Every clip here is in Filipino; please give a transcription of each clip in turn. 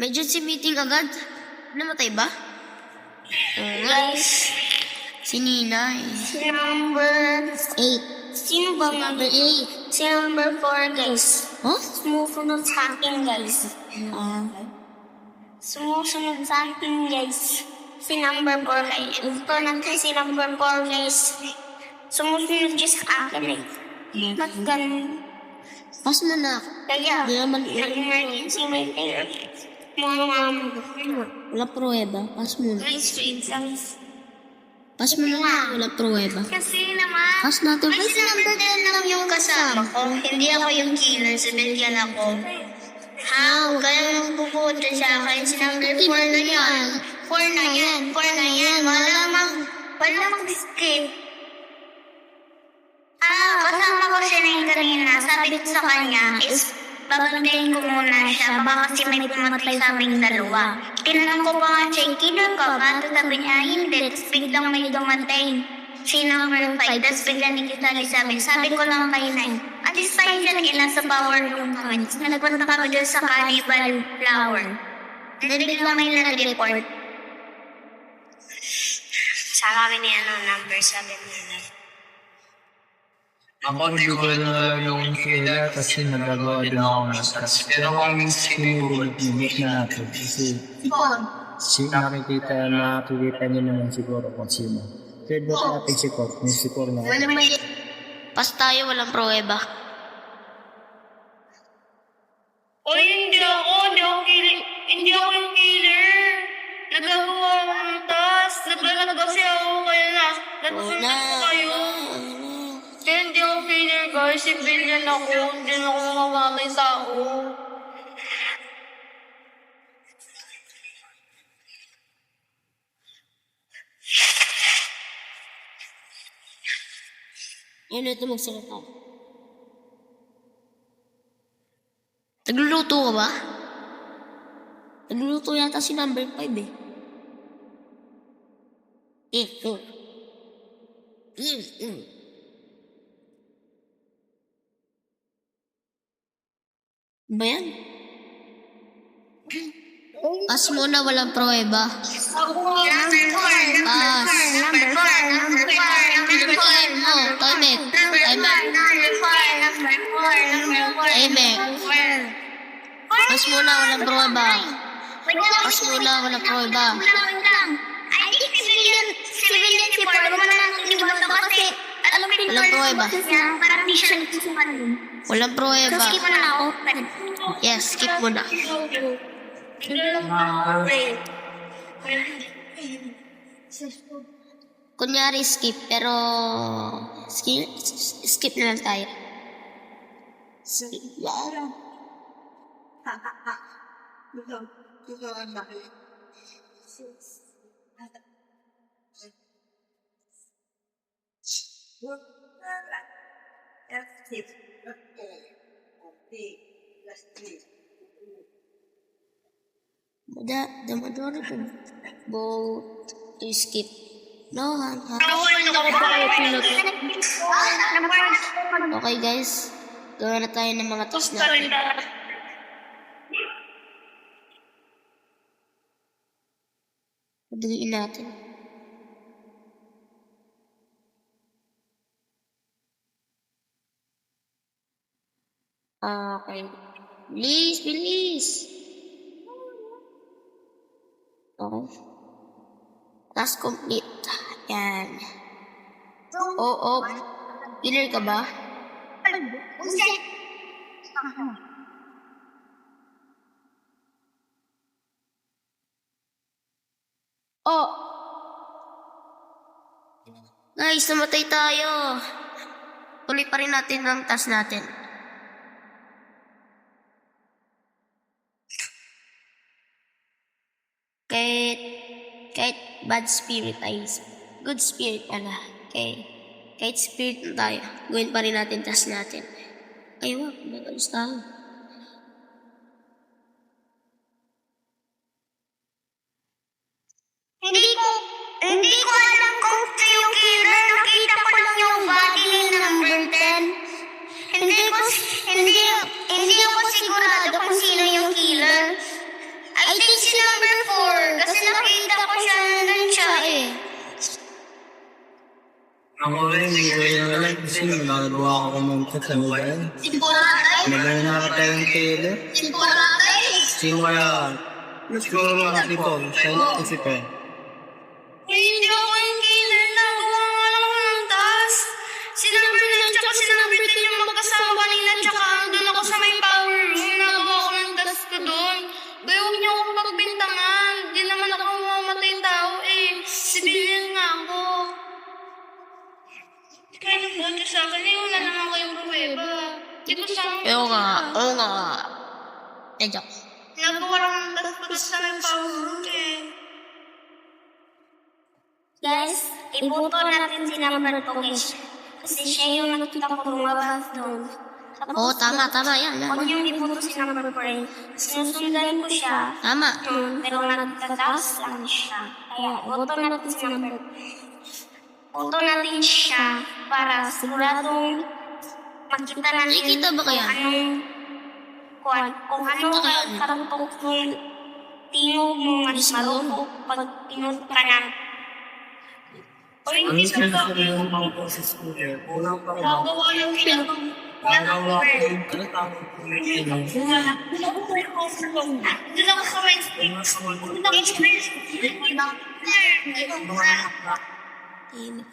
Emergency meeting agad. Namatay ba? Oo nga. Si Ninay. Number 8. Sino ba number 8? Si number 4, guys. Oh? Sumusunod sa akin, guys. Ah. Sumusunod sa akin, guys. Si number 4, guys. Ito natin si number 4, guys. Sumusunod siya sa akin, eh. Ba't ganun? Pas mo na. Kaya, Hindi naman. nag-emergency meeting. Wala pruweba. Pas mo na. Guys, wait lang. Pas mo na. Wala pruweba. Kasi naman, Pas natin. Kasi number 10 lang yung kasama ko. Hindi ako yung killer. Civilian ako. How? Kaya nang pupunta sa akin. Si number 4 na yan. 4 na yan. 4 na yan. Wala mag... Wala mag-skip. Ah, kasama ko siya na yung kanina. Sabi ko sa kanya is babantayin ko muna siya. Baka kasi may pumatay sa aming dalawa. Tinanong ko pa nga siya, killer ka ba? Tapos sabi niya, hindi. Tapos biglang may dumatay si number 5, tapos bigla ni kita sabi, sabi ko lang kay Nay, at this time siya nagila sa power room. Tapos nagpunta kami dyan sa carnival flower. Then bigla may nag-report. Sa kami ni ano, number 7 na Ako hindi ko na alam yung kila kasi nagagawa din ako ng stress. Pero kung sinulog, nabit na natin. Kasi si nakikita, nakikita niyo naman siguro kung sino. Third ba natin si Cor? Yung si Cor na. Pas tayo. Walang pruweba. O hindi ako, hindi ako killer. Hindi ako yung killer. Nagagawa ako ng task. Naglalag kasi ako kaya na. Nagsusunod ko Civilian ako. Hindi na ako mamamatay ako. Yan ito magsalita. Nagluluto ka ba? Nagluluto yata si number 5 eh. Eh, eh. Mm, mm. Ba yan? Pas muna, walang pruweba. Number 4, Pas. number 4, number 4, number 4, Time mo, time it. Time it. number 4, number 4, number 4, Time it. Pas muna, walang pruweba. Pas muna, walang pruweba. I think civilian, civilian si wala na nang iboto kasi Walang pruweba. niya, parang di siya nagsusukan dun. Walang So, pruweba. skip mo na ako. Yes, skip mo na. Kunyari skip, pero skip, skip na lang tayo. Skip. The, the majority vote to skip. No, ha, ha. Okay guys, gawa na tayo ng mga test natin. Padaliin natin. Okay. Bilis, bilis. Okay. Task complete. Yan. Oo, oh, Killer ka ba? Oh! Guys, namatay tayo. Tuloy pa rin natin ang task natin. Kahit, kahit bad spirit ay good spirit pala. Kaya, kahit spirit na tayo, gawin pa rin natin task natin. Ayaw, magalos tayo. Hindi ko, Sino kaya? Siguro mga tipo, siya yung kasi Nagbuti sa akin eh. Wala naman kayong pruweba. Di ko sa Oo nga, oo nga. Eh, joke. Nagawa lang ng task ko sa may power eh. Guys, iboto natin si Number 2 guys. Kasi siya yung nakita ko lumabas doon. Oo, tama, tama. Yan, yan. Huwag niyong iboto si Number 3. Sinusundan ko siya. Tama. Hmm, pero nagtataas lang siya. Kaya, iboto natin si Number 2. Iboto natin siya para siguradong makita natin Nakikita ba kaya? kung anong kung, kung ano kaya niya? karupok kung tingog mo mas marupok pag tinod ka na Ang isa sa yung mga boses ko eh. Kulang pa rin ako. Nagawa lang siya. Nagawa ko yung tinatawag ko yung ilang. Doon ako sa Wednesday. Doon ako sa Wednesday. Tahimik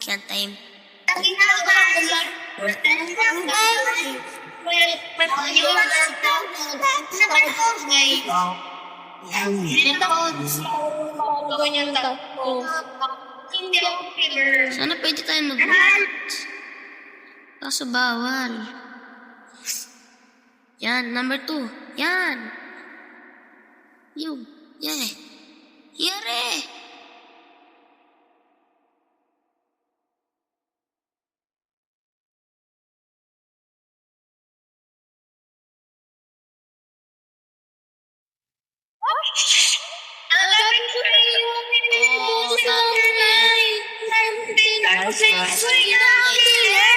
yan, tako. Hindi ako killer. Sana pwede tayo mag-vote. Kaso bawal. Yan, number two. Yan. Yung. Yan eh. Ako sa isuy na killer.